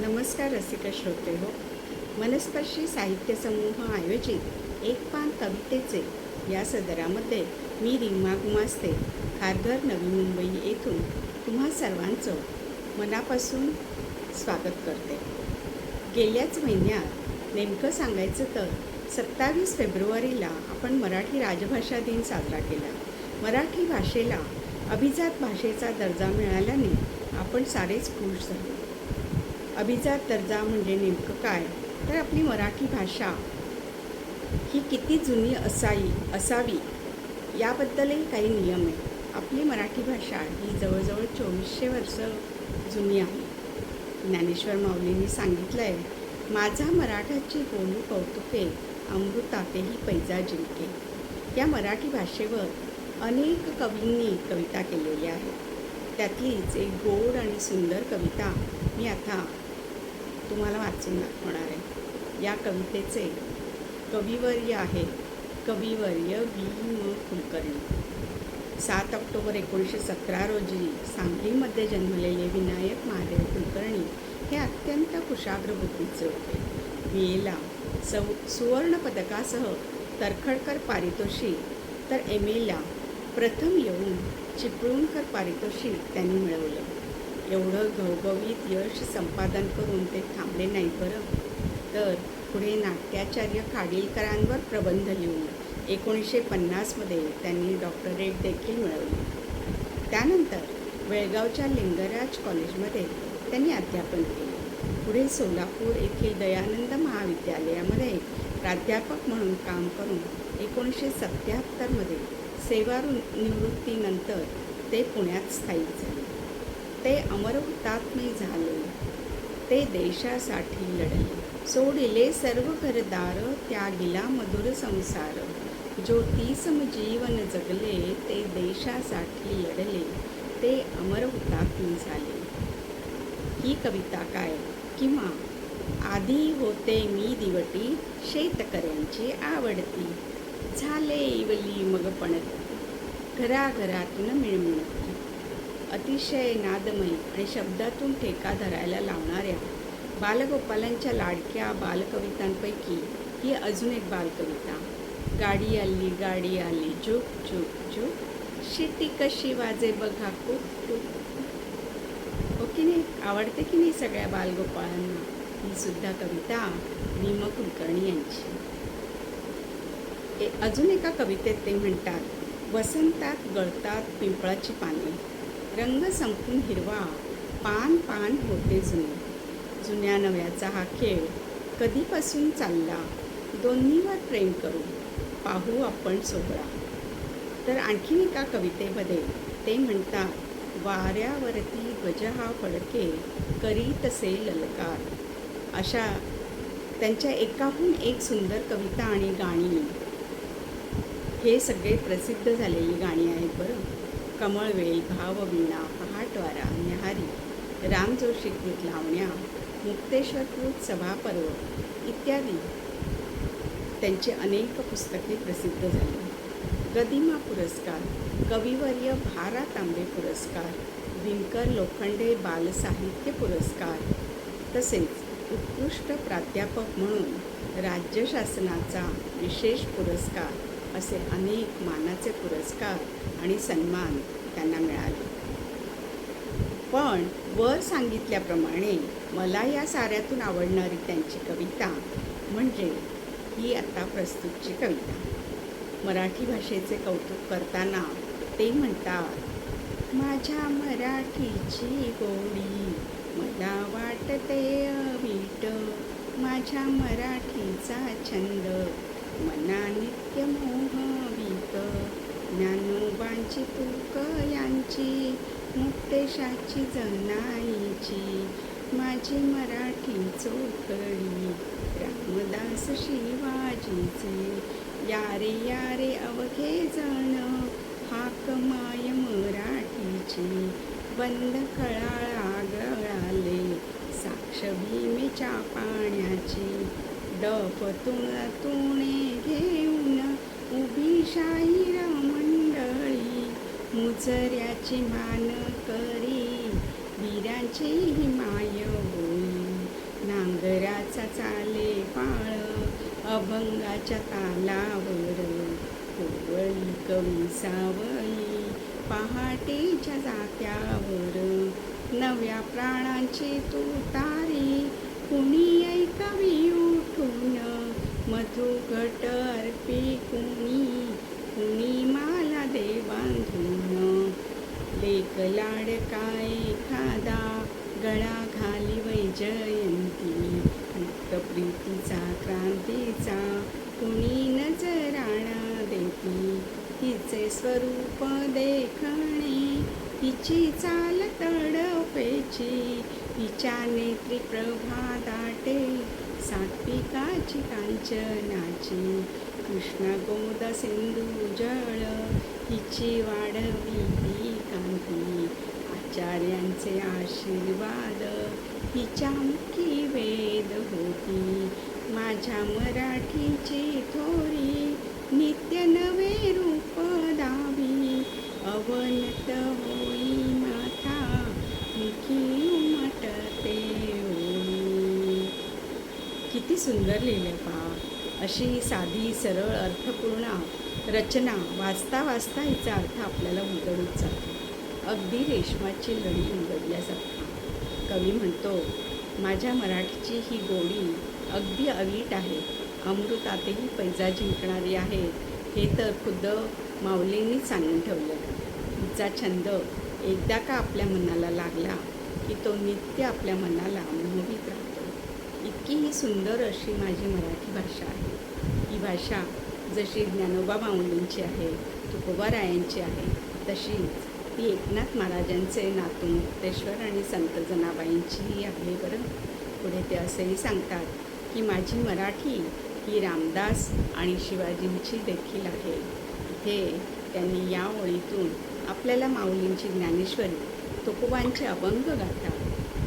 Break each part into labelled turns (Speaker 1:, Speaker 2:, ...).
Speaker 1: नमस्कार रसिका श्रोते हो. मनस्पर्शी साहित्य समूह आयोजित एक पान कवितेचे या सदरामध्ये मी रिमा गुमास्ते खारघर नवी मुंबई येथून तुम्हा सर्वांचं मनापासून स्वागत करते. गेल्याच महिन्यात नेमकं सांगायचं तर सत्तावीस फेब्रुवारीला आपण मराठी राजभाषा दिन साजरा केला. मराठी भाषेला अभिजात भाषेचा दर्जा मिळाल्याने आपण सारेच खुश झालो. अभिजात दर्जा म्हणजे नेमकं काय? तर आपली मराठी भाषा ही किती जुनी असावी असावी याबद्दलही काही नियम आहे आपली मराठी भाषा ही जवळजवळ चोवीसशे वर्ष जुनी आहे. ज्ञानेश्वर माऊलींनी सांगितलं आहे माझा मराठाची बोलू कौतुके अमृतातेही पैजा जिंके या मराठी भाषेवर अनेक कवींनी कविता केलेल्या आहेत. त्यातलीच एक गोड आणि सुंदर कविता मी आता तुम्हाला वाचून दाखवणार आहे. या कवितेचे कविवर्य आहे कविवर्य वी. म. कुलकर्णी. सात ऑक्टोबर एकोणीसशे सतरा रोजी सांगलीमध्ये जन्मलेले विनायक महादेव कुलकर्णी हे अत्यंत कुशाग्र बुद्धीचे होते. बी एला सौ सुवर्ण पदकासह तरखडकर पारितोषिक तर एम. एला प्रथम येऊन चिपळूणकर पारितोषिक त्यांनी मिळवलं. एवढं घवघवीत यश संपादन करून ते थांबले नाही बरं. तर पुढे नाट्याचार्य खाडीलकरांवर प्रबंध लिहून एकोणीसशे पन्नासमध्ये त्यांनी डॉक्टरेट देखील मिळवली. त्यानंतर बेळगावच्या लिंगराज कॉलेजमध्ये त्यांनी अध्यापन केले. पुढे सोलापूर येथील दयानंद महाविद्यालयामध्ये प्राध्यापक म्हणून काम करून एकोणीसशे सत्याहत्तरमध्ये सेवारू निवृत्तीनंतर ते पुण्यात स्थायिक झाले. ते अमर हुतात्मे झाले. ते देशासाठी लढले. सोडिले सर्व घरदार त्यागिला मधुर संसार. ज्योतिसम जीवन जगले ते देशासाठी लढले. ते अमर हुतात्मे झाले. ही कविता काय? किंवा आधी होते मी दिवटी शेतकऱ्यांची आवडती. झाले इवली मग पणती. घराघरातून मिळमिळती. अतिशय नादमयी आणि शब्दातून ठेका धरायला लावणाऱ्या बालगोपालांच्या लाडक्या बालकवितांपैकी ही अजून एक बालकविता. गाडी आली गाडी आली झुक झुक झुक. शिटी कशी वाजे बघा खूप ओके हो की नाही? आवडते की नाही सगळ्या बालगोपाळांना? ही सुद्धा कविता भीम कुलकर्णी यांची. ए अजून एका कवितेत ते म्हणतात वसंतात गळतात पिंपळाची पाने. रंग संपून हिरवा पान पान होते जुने. जुन्या नव्याचा हा खेळ कधीपासून चालला दोन्हीवर प्रेम करू पाहू आपण सोहळा. तर आणखीन एका कवितेमध्ये ते म्हणतात वाऱ्यावरती ध्वज हा फडके करी तसे ललकार. अशा त्यांच्या एकाहून एक सुंदर कविता आणि गाणी. हे सगळे प्रसिद्ध झालेली गाणी आहेत बरं. कमळवेल भाववीणा पहाटवारा न्याहारी रामजोशीकृत लावण्या मुक्तेश्वरकृत सभापर्व इत्यादी. त्यांची अनेक पुस्तके प्रसिद्ध झाली. गदिमा पुरस्कार कविवर्य भारा तांबे पुरस्कार दिनकर लोखंडे बालसाहित्य पुरस्कार तसेच उत्कृष्ट प्राध्यापक म्हणून राज्य शासनाचा विशेष पुरस्कार. असे अनेक मानाचे पुरस्कार आणि सन्मान त्यांना मिळाले. पण वर सांगितल्याप्रमाणे मला या साऱ्यातून आवडणारी त्यांची कविता म्हणजे ही आता प्रस्तुतची कविता. मराठी भाषेचे कौतुक करताना ते म्हणतात माझ्या मराठीची गोडी मला वाटते अवीट. माझ्या मराठीचा छंद मना नित्य मोहवीत ज्ञानोबांची तुक यांची मुक्तेशाची जनाईची माझी मराठी चोकळी रामदास शिवाजीचे यारे यारे अवघे जण हाक माय मराठीची बंद कळाळा गळाले साक्ष भीमेच्या पाण्याची डप तुळा घेऊन उभी शाहीर मंडळी मुचऱ्याची मान करी वीरांची हिमाय होई. नांगराचा चाले पाळ अभंगाच्या तालावर कोवळी कवी सावळी पहाटेच्या जात्यावर नव्या प्राणांची तू तारी कुणी ऐकावी उठून मधुघट अर्पी कुणी कुणी माला दे बांधून. लेक लाडकाय एखादा गळा घाली वैजयंती मुक्त प्रीतीचा क्रांतीचा कुणी नजराणा देती. तिचे स्वरूप देखणे तिची चाल तडपेची. हिच्या नेत्री प्रभा दाटे सात्विकाची कांचनाची कृष्ण गोद सिंधू जळ हिची वाढवी ती कांती. आचार्यांचे आशीर्वाद हिच्या मुखी वेद होती. माझ्या मराठीची थोरी नित्य नवे रूप दावी. अवनत होई किती सुंदर लिहिले पहा. अशी ही साधी सरळ अर्थपूर्ण रचना वाचता वाचता हिचा अर्थ आपल्याला उलगडून जातो. अगदी रेशमाची लढी उलगडल्यासारखा. कवी म्हणतो माझ्या मराठीची ही गोडी अगदी अवीट आहे. अमृतातही पैजा जिंकणारी आहे. हे तर खुद्द माऊलींनीच सांगून ठेवलं. हिचा छंद एकदा का आपल्या मनाला लागला की तो नित्य आपल्या मनाला मोहित राहतो. सुंदर अशी माझी मराठी भाषा आहे. ही भाषा जशी ज्ञानोबा माऊलींची आहे तुकोबारायांची आहे तशीच ती एकनाथ महाराजांचे नातू मुक्तेश्वर आणि संत जनाबाईंचीही आहे बरं. पुढे ते असेही सांगतात की माझी मराठी ही रामदास आणि शिवाजींची देखील आहे. इथे त्यांनी या ओळीतून आपल्याला माऊलींची ज्ञानेश्वरी तुकोबांचे अभंग गातात.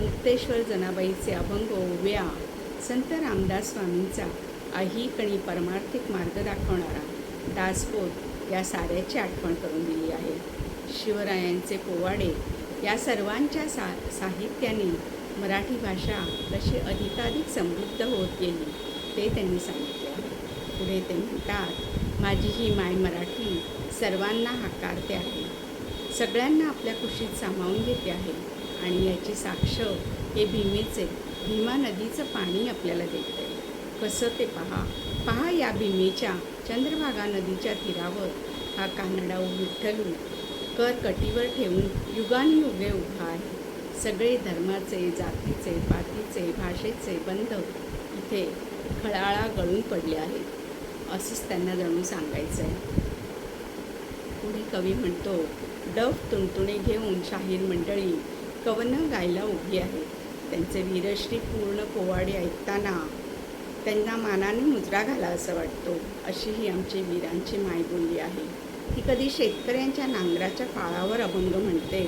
Speaker 1: मुक्तेश्वर जनाबाईचे अभंग ओव्या संत रामदास स्वामींचा अहिकणी परमार्थिक मार्ग दाखवणारा दासबोध या साऱ्याची आठवण करून दिली आहे. शिवरायांचे पोवाडे या सर्वांच्या सा साहित्याने मराठी भाषा कशी अधिकाधिक समृद्ध होत गेली ते त्यांनी सांगितले आहे. पुढे ते म्हणतात माझी ही माय मराठी सर्वांना हाकारते आहे. सगळ्यांना आपल्या कुशीत सामावून घेते आहे आणि याची साक्ष हे भीमेचे भीमा नदीचं पाणी आपल्याला देखते कसं ते पहा. पहा या भीमेच्या चंद्रभागा नदीच्या तीरावर हा कानडा विठ्ठलू कर कटीवर ठेवून युगानयुगे उभा आहे. सगळे धर्माचे जातीचे पातीचे भाषेचे बंध इथे खळाळा गळून पडले आहेत. असंच त्यांना जणू सांगायचं आहे. पुढे कवी म्हणतो डफ तुणतुणे घेऊन शाहीर मंडळी कवनं गायला उभी आहे? त्यांचे वीरश्री पूर्ण पोवाडे ऐकताना त्यांना मानाने मुजरा घाला असं वाटतो अशी ही आमची वीरांची मायबोली आहे. ती कधी शेतकऱ्यांच्या नांगराच्या काळावर अभंग म्हणते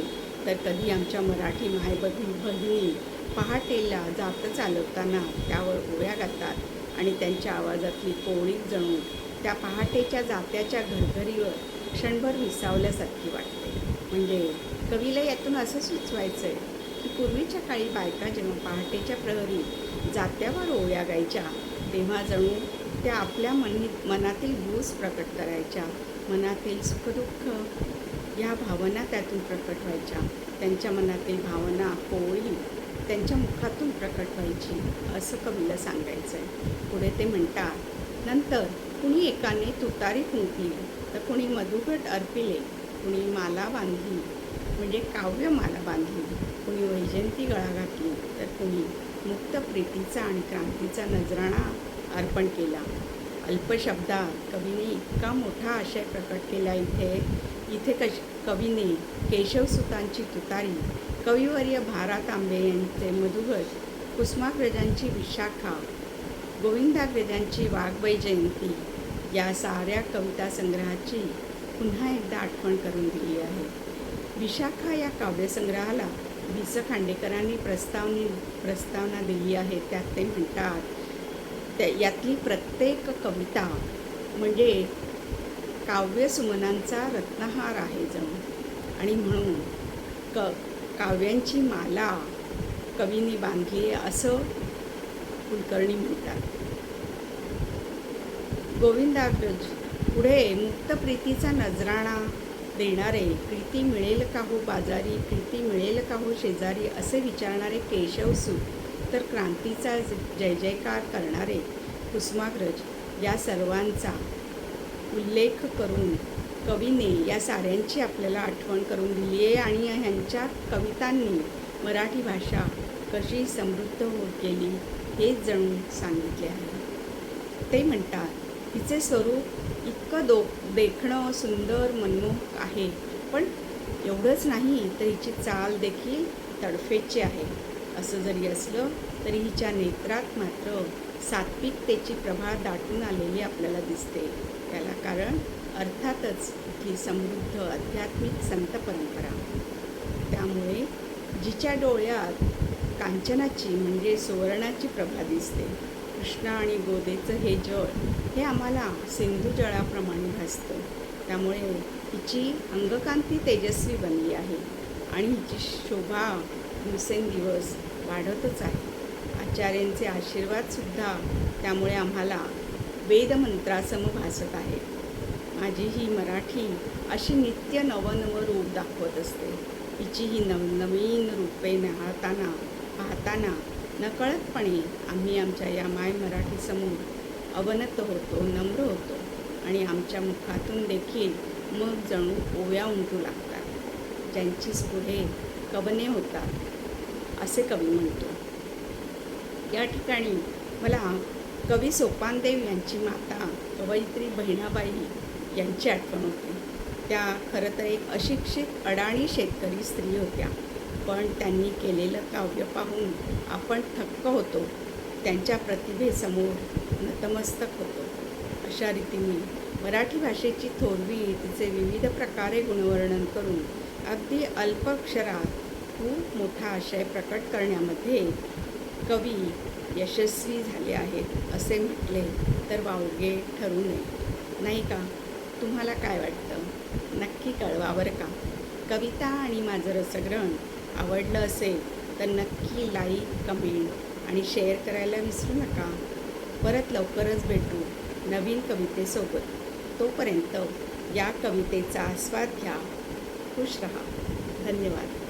Speaker 1: तर कधी आमच्या मराठी मायबधी बहिणी पहाटेला जात चालवताना त्यावर ओव्या घातात आणि त्यांच्या आवाजातली कोळी जणू त्या पहाटेच्या जात्याच्या घरघरीवर क्षणभर विसावल्यासारखी वाटते. म्हणजे कवीला यातून असं सुचवायचं आहे की पूर्वीच्या काळी बायका जेव्हा पहाटेच्या प्रहरी जात्यावर ओव्या गायच्या तेव्हा जणू त्या आपल्या मनी मनातील भूस प्रकट करायच्या मनातील सुखदुःख या भावना त्यातून प्रकट व्हायच्या. त्यांच्या मनातील भावना कोळी त्यांच्या मुखातून प्रकट व्हायची असं कवीला सांगायचं आहे पुढे ते म्हणतात नंतर कुणी एकाने तुतारी फुंकली तर कुणी मधुगट अर्पिले कुणी माला बांधली म्हणजे काव्य माला बांधली. कुणी वैजयंती गळा घातली तर कुणी मुक्त प्रीतीचा आणि क्रांतीचा नजराणा अर्पण केला. अल्पशब्दात कवीने इतका मोठा आशय प्रकट केला इथे. इथे कश कवीने केशवसुतांची तुतारी कविवर्य भारा आंबे यांचे मधुगट कुसुमाग्रजांची विशाखा गोविंदाग्रजांची वाघबाई जयंती या साऱ्या कविता संग्रहाची पुन्हा एकदा आठवण करून दिली आहे. विशाखा या काव्यसंग्रहाला वि स खांडेकरांनी प्रस्तावनी प्रस्तावना दिली आहे. त्यात ते म्हणतात त्या यातली प्रत्येक कविता म्हणजे काव्यसुमनांचा रत्नहार आहे जणू. आणि म्हणून क काव्यांची माला कवींनी बांधली आहे असं कुलकर्णी म्हणतात. गोविंदाग्रज पुढे मुक्तप्रीतीचा नजराणा देणारे प्रीती मिळेल का हो बाजारी? प्रीती मिळेल का हो शेजारी? असे विचारणारे केशवसूत तर क्रांतीचा जय जयकार करणारे कुसुमाग्रज या सर्वांचा उल्लेख करून कवीने या साऱ्यांची आपल्याला आठवण करून दिली आहे आणि ह्यांच्या कवितांनी मराठी भाषा कशी समृद्ध होत गेली हेच जणू सांगितले आहे. ते म्हणतात हिचे स्वरूप इतकं दो देखणं सुंदर मनमोहक आहे. पण एवढंच नाही तर हिची चाल देखील तडफेची आहे. असं जरी असलं तरी हिच्या नेत्रात मात्र सात्विकतेची प्रभा दाटून आलेली आपल्याला दिसते. त्याला कारण अर्थातच ही समृद्ध आध्यात्मिक संत परंपरा. त्यामुळे जिच्या डोळ्यात कांचनाची म्हणजे सुवर्णाची प्रभा दिसते. कृष्णा आणि गोदेचं हे जळ हे आम्हाला सिंधू जळाप्रमाणे भासतं. त्यामुळे हिची अंगकांती तेजस्वी बनली आहे आणि हिची शोभा दिवसेंदिवस वाढतच आहे. आचार्यांचे आशीर्वादसुद्धा त्यामुळे आम्हाला वेदमंत्रासम भासत आहे. माझी ही मराठी अशी नित्य नवनवं रूप दाखवत असते. हिची ही नवनवीन रूपे निहाळताना पाहताना नकळतपणे आम्ही आमच्या या माय मराठीसमोर अवनत होतो नम्र होतो आणि आमच्या मुखातून देखील मग जणू ओव्या उमटू लागतात. ज्यांचीच पुढे कवने होतात असे कवी म्हणतो. या ठिकाणी मला कवी सोपानदेव यांची माता कवयित्री बहिणाबाई यांची आठवण होती. त्या खरं तर एक अशिक्षित अडाणी शेतकरी स्त्री होत्या. पण त्यांनी केलेलं काव्य पाहून आपण थक्क होतो. त्यांच्या प्रतिभेसमोर नतमस्तक होतो. अशा रीतीने मराठी भाषेची थोरवी तिचे विविध प्रकारे गुणवर्णन करून अगदी अल्प अक्षरात खूप मोठा आशय प्रकट करण्यामध्ये कवी यशस्वी झाले आहेत असे म्हटले तर वावगे ठरू नये. नाही का? तुम्हाला काय वाटतं? नक्की कळवा बरं का? कविता आणि माझं रसग्रहण आवडलं असेल तर नक्की लाईक कमेंट आणि शेअर करायला विसरू नका. परत लवकरच भेटू नवीन कवितेसोबत. तोपर्यंत या कवितेचा आस्वाद घ्या. खुश रहा. धन्यवाद.